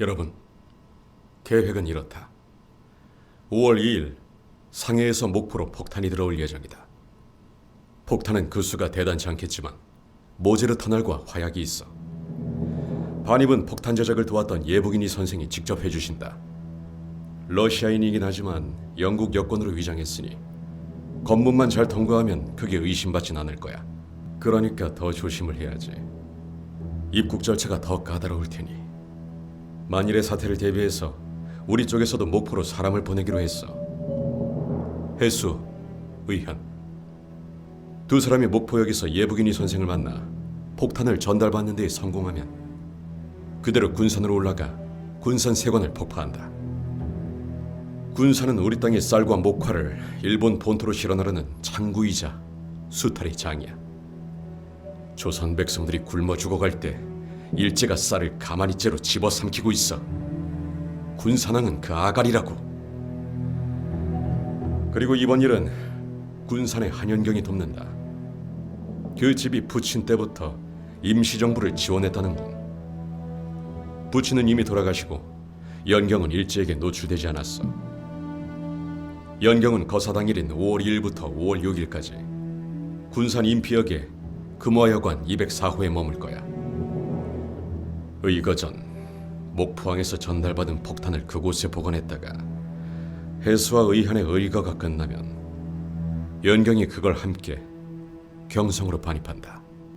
여러분, 계획은 이렇다. 5월 2일 상해에서 목포로 폭탄이 들어올 예정이다. 폭탄은 그 수가 대단치 않겠지만 모제르 터널과 화약이 있어. 반입은 폭탄 제작을 도왔던 예복인이 선생이 직접 해주신다. 러시아인이긴 하지만 영국 여권으로 위장했으니 검문만 잘 통과하면 크게 의심받진 않을 거야. 그러니까 더 조심을 해야지. 입국 절차가 더 까다로울 테니. 만일의 사태를 대비해서 우리 쪽에서도 목포로 사람을 보내기로 했어. 해수, 의현. 두 사람이 목포역에서 예북인이 선생을 만나 폭탄을 전달받는 데 성공하면 그대로 군산으로 올라가 군산 세관을 폭파한다. 군산은 우리 땅의 쌀과 목화를 일본 본토로 실어나르는 창구이자 수탈의 장이야. 조선 백성들이 굶어 죽어갈 때 일제가 쌀을 가만히 째로 집어삼키고 있어. 군산항은 그 아가리라고. 그리고 이번 일은 군산의 한연경이 돕는다. 그 집이 부친 때부터 임시정부를 지원했다는 분. 부친은 이미 돌아가시고 연경은 일제에게 노출되지 않았어. 연경은 거사당일인 5월 2일부터 5월 6일까지 군산 인피역에 금화여관 204호에 머물 거야. 의거전 목포항에서 전달받은 폭탄을 그곳에 보관했다가 해수와 의현의 의거가 끝나면 연경이 그걸 함께 경성으로 반입한다.